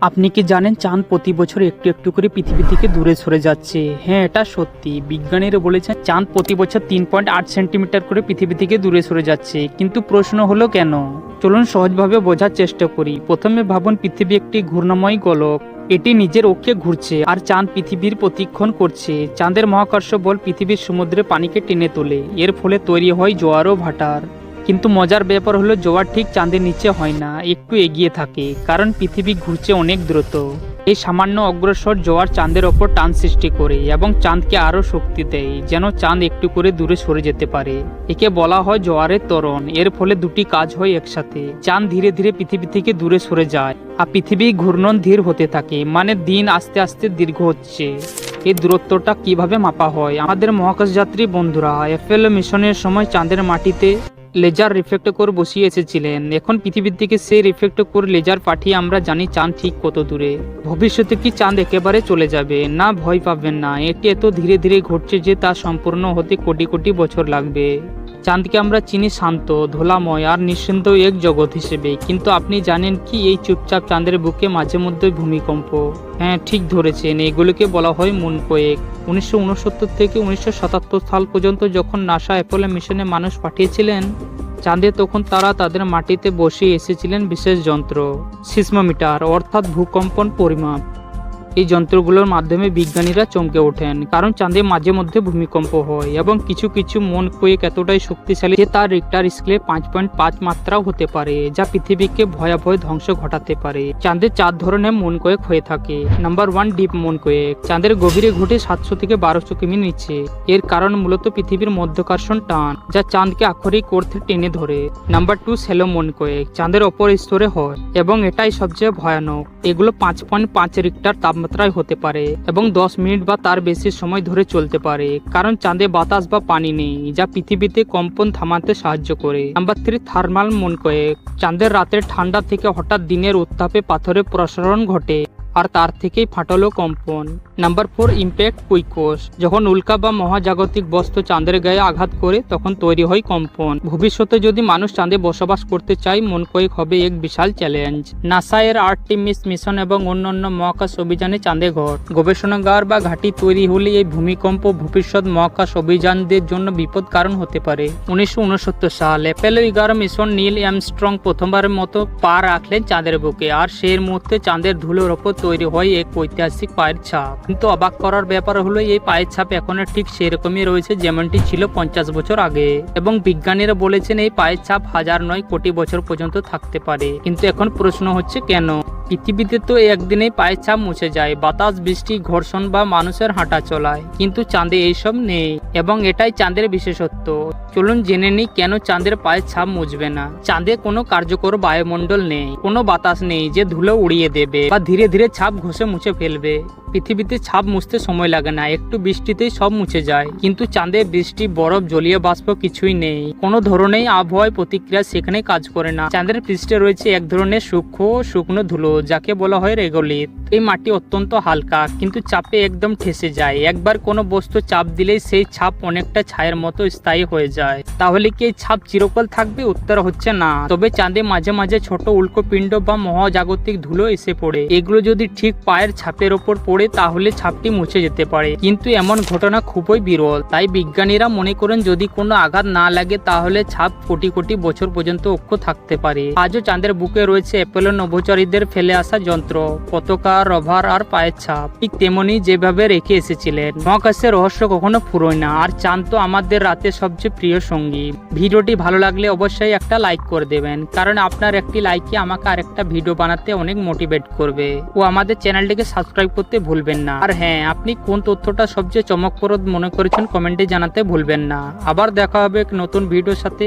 আপনি কি জানেন চাঁদ প্রতি বছর একটু একটু করে পৃথিবী থেকে দূরে সরে যাচ্ছে? হ্যাঁ এটা সত্যি। বিজ্ঞানীরা বলেছেন চাঁদ প্রতি বছর তিন পয়েন্ট আট সেন্টিমিটার করে পৃথিবী থেকে দূরে সরে যাচ্ছে। কিন্তু প্রশ্ন হলো কেন? চলুন সহজভাবে বোঝার চেষ্টা করি। প্রথমে ভাবুন পৃথিবী একটি ঘূর্ণময় গোলক। এটি নিজের অক্ষে ঘুরছে আর চাঁদ পৃথিবীর প্রতিক্ষণ করছে। চাঁদের মহাকর্ষ বল পৃথিবীর সমুদ্রে পানিকে টেনে তোলে। এর ফলে তৈরি হয় জোয়ার ও ভাটার। কিন্তু মজার ব্যাপার হলো জোয়ার ঠিক চাঁদের নিচে হয় না, একটু এগিয়ে থাকে, কারণ পৃথিবী ঘুরছে অনেক দ্রুত। এই সামান্য অগ্রসর জোয়ার চাঁদের ওপর টান সৃষ্টি করে এবং চাঁদকে আরও শক্তি দেয়, যেন চাঁদ একটু করে দূরে সরে যেতে পারে। একে বলা হয় জোয়ারের ত্বরণ, এর ফলে দুটি কাজ হয় একসাথে। চাঁদ ধীরে ধীরে পৃথিবী থেকে দূরে সরে যায়, আর পৃথিবী ঘূর্ণন ধীর হতে থাকে মানে দিন আস্তে আস্তে দীর্ঘ হচ্ছে। এই দূরত্বটা কীভাবে মাপা হয়? আমাদের মহাকাশযাত্রী বন্ধুরা, এফএল মিশনের সময় চাঁদের মাটিতে লেজার রিফ্লেক্টর বসিয়ে এসেছিলেন। এখন পৃথিবীর দিকে সেই রিফ্লেক্টর লেজার পাঠিয়ে আমরা জানি চাঁদ ঠিক কত দূরে। ভবিষ্যতে কি চাঁদ একেবারে চলে যাবে? না, ভয় পাবেন না। এটি এত ধীরে ধীরে ঘটছে যে তা সম্পূর্ণ হতে কোটি কোটি বছর লাগবে। চাঁদকে আমরা চিনি শান্ত, ধোলাময় আর নিশ্চিন্ত এক জগৎ হিসেবে। কিন্তু আপনি জানেন কি এই চুপচাপ চাঁদের বুকে মাঝে মধ্যে ভূমিকম্প? হ্যাঁ ঠিক ধরেছেন, এগুলোকে বলা হয় মুন কয়েক। উনিশশো উনসত্তর থেকে উনিশশো সাতাত্তর সাল পর্যন্ত যখন নাসা অ্যাপোলো মিশনে মানুষ পাঠিয়েছিলেন, চাঁদে তখন তারা তাদের মাটিতে বসে এসেছিলেন বিশেষ যন্ত্র, সিসমোমিটার, অর্থাৎ ভূকম্পন পরিমাপ। এই যন্ত্রগুলোর মাধ্যমে বিজ্ঞানীরা চমকে ওঠেন, কারণ চাঁদে মাঝে মধ্যে ভূমিকম্প হয় এবং কিছু কিছু মন কোয়েক এতটাই শক্তিশালী যে তার রিক্টার স্কেলে পাঁচ পয়েন্ট পাঁচ মাত্রাও হতে পারে, যা পৃথিবীকে ভয়াবহ ধ্বংস ঘটাতে পারে। চাঁদে চার ধরনের মন কোয়েক হয়ে থাকে। Number one, deep moonquake. চাঁদের গভীরে ঘটে সাতশো থেকে বারোশো কিমি নিচে। এর কারণ মূলত পৃথিবীর মধ্যকার্ষণ টান, যা চাঁদকে আক্ষরিক অর্থে টেনে ধরে। Number two shallow moonquake. চাঁদের অপর স্তরে হয় এবং এটাই সবচেয়ে ভয়ানক। এগুলো পাঁচ পয়েন্ট পাঁচ রিক্টার তাপমাত্রায় হতে পারে এবং দশ মিনিট বা তার বেশি সময় ধরে চলতে পারে, কারণ চাঁদে বাতাস বা পানি নেই, যা পৃথিবীতে কম্পন থামাতে সাহায্য করে। নাম্বার থ্রি, থার্মাল মন কয়েক। চাঁদের রাতের ঠান্ডা থেকে হঠাৎ দিনের উত্তাপে পাথরের প্রসারণ ঘটে। আর তার থেকেই ফাটলো কম্পন। নাম্বার ফোর ইম্প্যাক্ট কুইকোস যখন উল্কা বা মহাজাগতিক বস্তু চাঁদের গায়ে আঘাত করে, তখন তৈরি হয় কম্পন। ভবিষ্যতে যদি মানুষ চাঁদে বসবাস করতে চায়, মন কয়েক হবে এক বিশাল চ্যালেঞ্জ নাসা এর আর্টিমিস মিশন এবং অন্যান্য মহাকাশ অভিযানে চাঁদে ঘর। গবেষণাগার বা ঘাঁটি তৈরি হলে এই ভূমিকম্প ভবিষ্যৎ মহাকাশ অভিযানদের জন্য বিপদ কারণ হতে পারে। উনিশশো উনসত্তর সাল অ্যাপেলো এগারো মিশন নীল অ্যামস্ট্রং প্রথমবারের মতো পা রাখলেন চাঁদের বুকে, আর সেই মুহূর্তে চাঁদের ধুলোর ওপর তৈরি হয় এক ঐতিহাসিক পায়ের ছাপ। কিন্তু অবাক করার ব্যাপার হলো, এই পায়ের ছাপ এখনও ঠিক সেরকমই রয়েছে যেমনটি ছিল পঞ্চাশ বছর আগে। এবং বিজ্ঞানীরা বলেছেন, এই পায়ের ছাপ হাজার নয় কোটি বছর পর্যন্ত থাকতে পারে। কিন্তু এখন প্রশ্ন হচ্ছে কেন? পৃথিবীতে তো একদিনেই পায়ের ছাপ মুছে যায়, বাতাস, বৃষ্টি, ঘর্ষণ বা মানুষের হাঁটা চলায়। কিন্তু চাঁদে এইসব নেই, এবং এটাই চাঁদের বিশেষত্ব। চলুন জেনে নিই কেন চাঁদের পায়ের ছাপ মুছবে না। চাঁদে কোনো কার্যকর বায়ুমণ্ডল নেই, কোনো বাতাস নেই যে ধুলো উড়িয়ে দেবে বা ধীরে ধীরে ছাপ ঘষে মুছে ফেলবে। পৃথিবীতে ছাপ মুছতে সময় লাগে না, একটু বৃষ্টিতেই সব মুছে যায়। কিন্তু চাঁদে বৃষ্টি, বরফ, জলীয় বাষ্প কিছুই নেই। কোনো ধরনের আবহাওয়ায় প্রতিক্রিয়া সেখানে কাজ করে না। চাঁদের পৃষ্ঠে রয়েছে এক ধরনের সূক্ষ্ম শুকনো ধুলো যাকে বলা হয় রেগোলিত এই মাটি অত্যন্ত হালকা, কিন্তু চাপে একদম ঠেসে যায়। একবার কোনো বস্তু চাপ দিলেই সেই ছাপ অনেকটা ছায়ের মতো স্থায়ী হয়ে যায়। তাহলে কি এই ছাপ চিরকাল থাকবে? উত্তর হচ্ছে না। তবে চাঁদে মাঝে মাঝে ছোট উল্কপিণ্ড বা মহাজাগতিক ধুলো এসে পড়ে। এগুলো যদি ঠিক পায়ের ছাপের ওপর পড়ে, তাহলে ছাপটি মুছে যেতে পারে। কিন্তু এমন ঘটনা খুবই বিরল। তাই বিজ্ঞানীরা মনে করেন, যদি কোনো আঘাত না লাগে, তাহলে ছাপ কোটি কোটি বছর পর্যন্ত অক্ষ থাকতে পারে। আজও চাঁদের বুকে রয়েছে অ্যাপেলো নভোচারীদের ফেলে আসা যন্ত্র, পতাকা, রভার আর পায়ের ছাপ, ঠিক তেমনি যেভাবে রেখে এসেছিলেন। মহাকাশের রহস্য কখনো ফুরোয় না, আর চাঁদ তো আমাদের রাতে সবচেয়ে প্রিয় সঙ্গী। ভিডিওটি ভালো লাগলে অবশ্যই একটা লাইক করে দেবেন, কারণ আপনার একটি লাইকই আমাকে আরেকটা ভিডিও বানাতে অনেক মোটিভেট করবে। ও আমাদের চ্যানেলটিকে সাবস্ক্রাইব করতে ভুলবেন না। আর হ্যাঁ আপনি কোন তথ্যটা সবচেয়ে চমকপ্রদ মনে করেছেন কমেন্টে জানাতে ভুলবেন না। আবার দেখা হবে এক নতুন ভিডিওর সাথে।